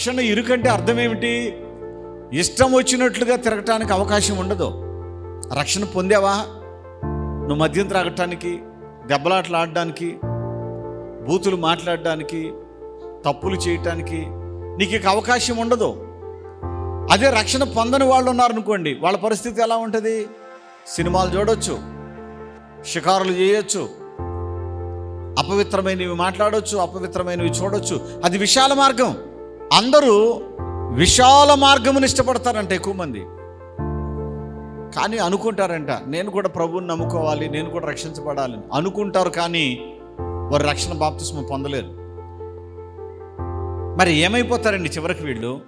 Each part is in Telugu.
రక్షణ ఇరుకంటే అర్థం ఏమిటి ఇష్టం వచ్చినట్లుగా తిరగటానికి అవకాశం ఉండదు. రక్షణ పొందావా? నువ్వు మద్యం త్రాగటానికి దెబ్బలాటలు ఆడడానికి బూతులు మాట్లాడడానికి తప్పులు చేయటానికి నీకు ఇక అవకాశం ఉండదు. అదే రక్షణ పొందని వాళ్ళు ఉన్నారనుకోండి వాళ్ళ పరిస్థితి ఎలా ఉంటుంది? సినిమాలు చూడొచ్చు షికారులు చేయొచ్చు అపవిత్రమైనవి మాట్లాడొచ్చు అపవిత్రమైనవి చూడొచ్చు. అది విశాల మార్గం. అందరూ విశాల మార్గమును ఇష్టపడతారంట ఎక్కువ మంది. కానీ అనుకుంటారంట నేను కూడా ప్రభువుని నమ్ముకోవాలి నేను కూడా రక్షించబడాలి. అనుకుంటారు కానీ వారు రక్షణ బాప్తిస్మ పొందలేరు. మరి ఏమైపోతారండి చివరికి వీళ్ళు?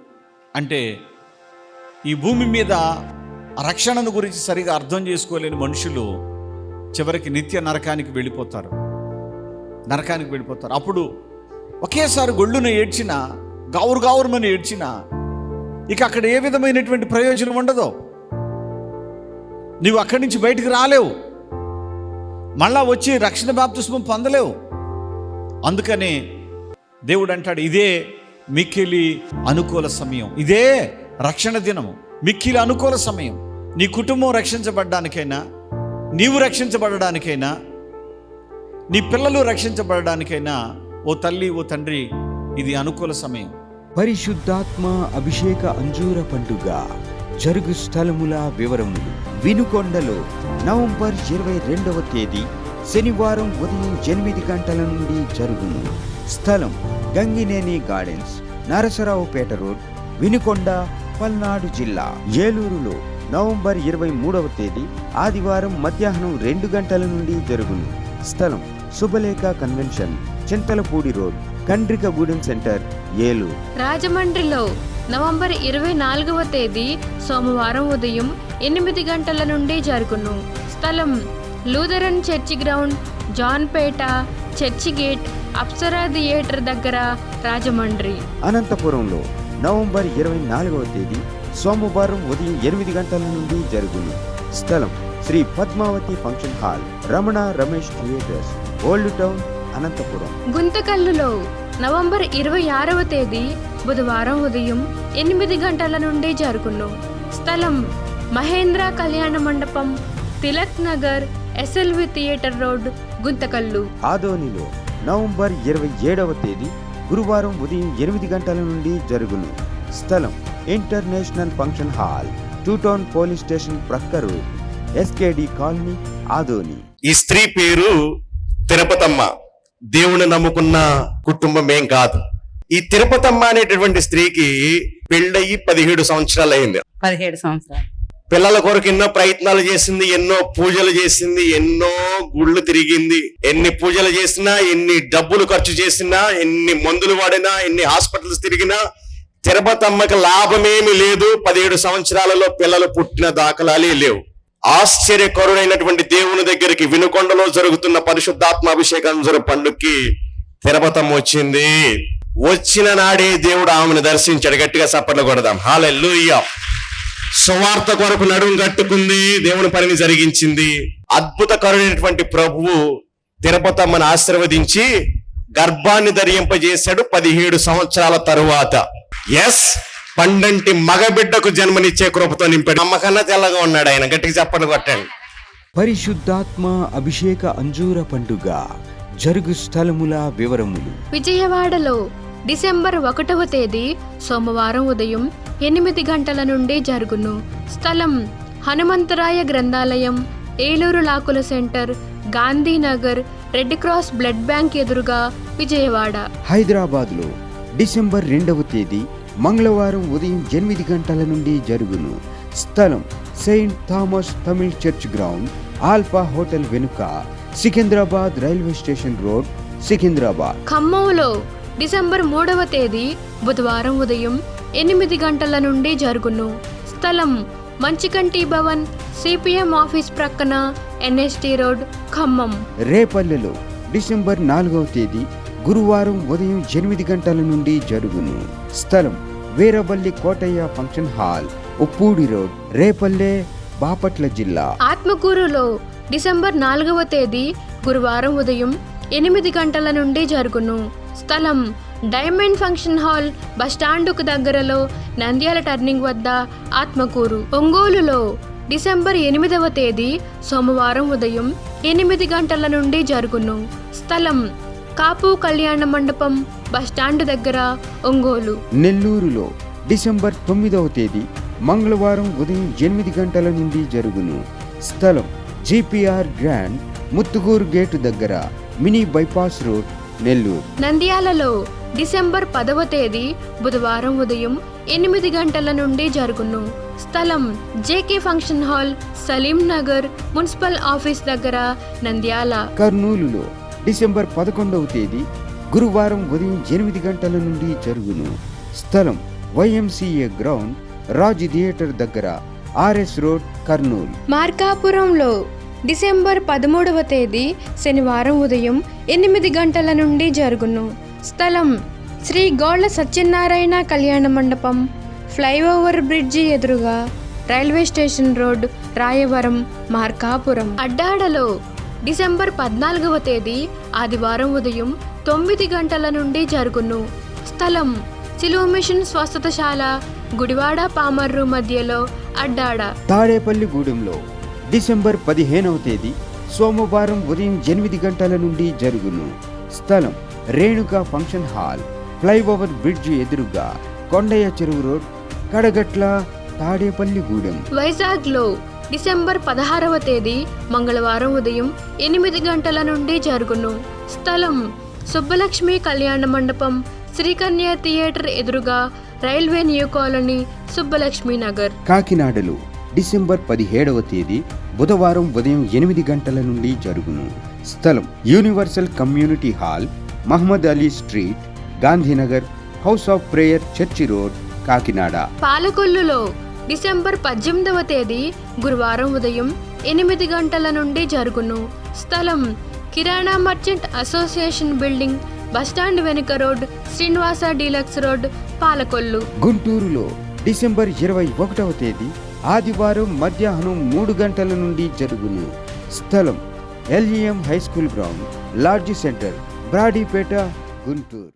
అంటే ఈ భూమి మీద రక్షణను గురించి సరిగా అర్థం చేసుకోలేని మనుషులు చివరికి నిత్య నరకానికి వెళ్ళిపోతారు. నరకానికి వెళ్ళిపోతారు. అప్పుడు ఒకేసారి గొళ్ళును ఏడ్చిన గావురు గావురుమని ఏడ్చిన ఇక అక్కడ ఏ విధమైనటువంటి ప్రయోజనం ఉండదు? నీవు అక్కడి నుంచి బయటికి రాలేవు. మళ్ళా వచ్చి రక్షణ బాప్తిస్మం పొందలేవు. అందుకనే దేవుడు అంటాడు ఇదే మిక్కిలి అనుకూల సమయం. ఇదే రక్షణ దినము. మిక్కిలి అనుకూల సమయం. నీ కుటుంబం రక్షించబడడానికైనా నీవు రక్షించబడడానికైనా నీ పిల్లలు రక్షించబడడానికైనా ఓ తల్లి ఓ తండ్రి ఇది అనుకూల సమయం. పరిశుద్ధాత్మ అభిషేక అంజూర పండుగ జరుగు స్థలముల వివరములు వినుకొండలో నవంబర్ ఇరవై రెండవ తేదీ శనివారం ఉదయం ఎనిమిది గంటల నుండి జరుగును. స్థలం గంగినేని గార్డెన్స్ నరసరావుపేట రోడ్ వినుకొండ పల్నాడు జిల్లా. ఏలూరులో నవంబర్ ఇరవై మూడవ తేదీ ఆదివారం మధ్యాహ్నం రెండు గంటల నుండి జరుగును. స్థలం Subhalekha convention Chintalapudi road Kandrikagudem centre Eluru. రాజమండ్రిలో నవంబర్ ఇరవై నాలుగవ తేదీ సోమవారం ఉదయం ఎనిమిది గంటల నుండి జరుగును. స్థలం Lutheran church ground Janpet church gate Apsara theatre దగ్గర రాజమండ్రి. అనంతపురంలో నవంబర్ ఇరవై నాలుగవ తేదీ సోమవారం ఉదయం ఎనిమిది గంటల నుండి జరుగును. స్థలం Sri Padmavathi function hall Ramana Ramesh theatres old town Anantapur. గుంతకల్లులో November ఇరవై ఆరవ తేదీ బుధవారం ఉదయం ఎనిమిది గంటల నుండి జరుగును. స్థలం Mahendra Kalyana Mandapam Tilak Nagar SLV theatre road Guntakal. ఆదోనిలో నవంబర్ ఇరవై ఏడవ తేదీ గురువారం ఉదయం ఎనిమిది గంటల నుండి జరుగును. స్థలం international function hall two town police station ప్రక్క రోడ్ ఎస్కేడి కాలనీ ఆదోని. ఈ స్త్రీ పేరు తిరుపతమ్మ. దేవుని నమ్ముకున్న కుటుంబం ఏం కాదు. ఈ తిరుపతమ్మ అనేటటువంటి స్త్రీకి పెళ్ళయి పదిహేడు సంవత్సరాలు అయింది. పదిహేడు సంవత్సరాలు. పిల్లల కొరకు ఎన్నో ప్రయత్నాలు చేసింది ఎన్నో పూజలు చేసింది ఎన్నో గుళ్ళు తిరిగింది. ఎన్ని పూజలు చేసినా ఎన్ని డబ్బులు ఖర్చు చేసినా ఎన్ని మందులు వాడినా ఎన్ని హాస్పిటల్స్ తిరిగినా తిరుపతమ్మకి లాభమేమి లేదు. పదిహేడు సంవత్సరాలలో పిల్లలు పుట్టిన దాఖలాలే లేవు. ఆశ్చర్యకరుడైనటువంటి దేవుని దగ్గరికి వినుకొండలో జరుగుతున్న పరిశుద్ధాత్మ అభిషేకం పండుగకి తిరపతం వచ్చింది. వచ్చిన నాడే దేవుడు ఆమెను దర్శించాడు. గట్టిగా సప్పట్లు కొడదాం. హాలెల్లుయ్యా సువార్త కొరకు నడుము కట్టుకుంది. దేవుని పనిని జరిగించింది. అద్భుతకరుడైనటువంటి ప్రభువు తిరుపతమ్మను ఆశీర్వదించి గర్భాన్ని ధరింపజేశాడు పదిహేడు సంవత్సరాల తరువాత. ఎస్ పండంటి మగబిడ్డకు జన్మనిచ్చే కృపతో నింపాడు అమ్మకన్నా తెల్లగా ఉన్నాడు ఆయన. గట్టిగా చెప్పండి కొట్టండి. పరిశుద్ధాత్మ అభిషేక అంజూర పండుగ జరుగు స్థలముల వివరములు. విజయవాడలో డిసెంబర్ ఒకటవ తేదీ సోమవారం ఉదయం ఎనిమిది గంటల నుండి జరుగును. స్థలం హనుమంతరాయ గ్రంథాలయం Eluru లాకుల centre Gandhinagar red cross blood bank ఎదురుగా విజయవాడ. హైదరాబాద్లో డిసెంబర్ రెండవ తేదీ మంగళవారం ఉదయం ఎనిమిది గంటల నుండి జరుగును. స్థలం Saint Thomas Tamil church ground Alpha hotel వెనుక Secunderabad railway station road Secunderabad. ఖమ్మంలో డిసెంబర్ మూడవ తేదీ బుధవారం ఉదయం ఎనిమిది గంటల నుండి జరుగును. స్థలం మంచికంటి భవన్ సిపిఎం ఆఫీస్ ప్రక్కన ఎన్ఎస్టి రోడ్ ఖమ్మం. రేపల్లెలో డిసెంబర్ నాలుగవ తేదీ గురువారం ఉదయం ఎనిమిది గంటల నుండి జరుగును. స్థలం Veeravalli Kotaiah function hall Uppudi road Repalle Bapatla జిల్లా. ఆత్మకూరులో డిసెంబర్ నాలుగవ తేదీ గురువారం ఉదయం ఎనిమిది గంటల నుండి జరుగును. స్థలం డైమండ్ ఫంక్షన్ హాల్ బస్టాండుకు దగ్గరలో నంద్యాల టర్నింగ్ వద్ద ఆత్మకూరు. ఒంగోలులో డిసెంబర్ ఎనిమిదవ తేదీ సోమవారం ఉదయం ఎనిమిది గంటల నుండి జరుగును. స్థలం కాపు కళ్యాణ మండపం బస్టాండ్ దగ్గర ఒంగోలు. నెల్లూరులో డిసెంబర్ తొమ్మిదవ తేదీ మంగళవారం ఉదయం ఎనిమిది గంటల నుండి జరుగును. స్థలం జిపిఆర్ గ్రాండ్ ముత్తుగూరు గేటు దగ్గర మినీ బైపాస్ రోడ్ నెల్లూరు. నంద్యాలలో డిసెంబర్ పదవ తేదీ బుధవారం ఉదయం ఎనిమిది గంటల నుండి జరుగును. స్థలం JK function hall Saleem Nagar municipal office దగ్గర నంద్యాల. కర్నూలులో డిసెంబర్ పదకొండవ తేదీ గురువారం ఉదయం ఎనిమిది గంటల నుండి జరుగును. స్థలం వైఎంసీఏ గ్రౌండ్ రాజ్ థియేటర్ దగ్గర ఆర్ఎస్ రోడ్ కర్నూలు. మార్కాపురంలో డిసెంబర్ పదమూడవ తేదీ శనివారం ఉదయం ఎనిమిది గంటల నుండి జరుగును. స్థలం శ్రీ గోళ్ళ సత్యనారాయణ కళ్యాణ మండపం ఫ్లైఓవర్ బ్రిడ్జి ఎదురుగా railway station road Rayavaram Markapuram. అడ్డాడలో December పద్నాలుగవ తేదీ ఆదివారం ఉదయం తొమ్మిది గంటల నుండి జరుగును. స్థలం సిలువ మిషన్ స్వస్థతశాల గుడివాడ పామర్రు మధ్యలో అడ్డాడ. తాడేపల్లిగూడెంలో డిసెంబర్ పదిహేనవ తేదీ సోమవారం ఉదయం ఎనిమిది గంటల నుండి జరుగును. స్థలం Renuka function hall flyover bridge ఎదురుగా కొండయ్య చెరువు రోడ్ కడగట్ల తాడేపల్లిగూడెం వైజాగ్లో డిసెంబర్ పదహారవ తేదీ మంగళవారం ఉదయం ఎనిమిది గంటల నుండి జరుగును. స్థలం సుబ్బలక్ష్మి కళ్యాణ మండపం శ్రీకన్య థియేటర్ ఎదురుగా railway new colony Subbalakshmi Nagar. కాకినాడలో డిసెంబర్ పదిహేడవ తేదీ బుధవారం ఉదయం ఎనిమిది గంటల నుండి జరుగును. స్థలం universal community hall Mohammed Ali street Gandhinagar house of prayer church road Kakinada. పాలకొల్లులో December పద్దెనిమిదవ తేదీ గురువారం ఉదయం ఎనిమిది గంటల నుండి జరుగును. స్థలం Kirana merchant association building bus stand వెనుక road Srinivasa deluxe road Palakollu. గుంటూరులో డిసెంబర్ ఇరవై ఒకటవ తేదీ ఆదివారం మధ్యాహ్నం మూడు గంటల నుండి జరుగును. స్థలం LEM high school ground lodge centre Brodipet Guntur.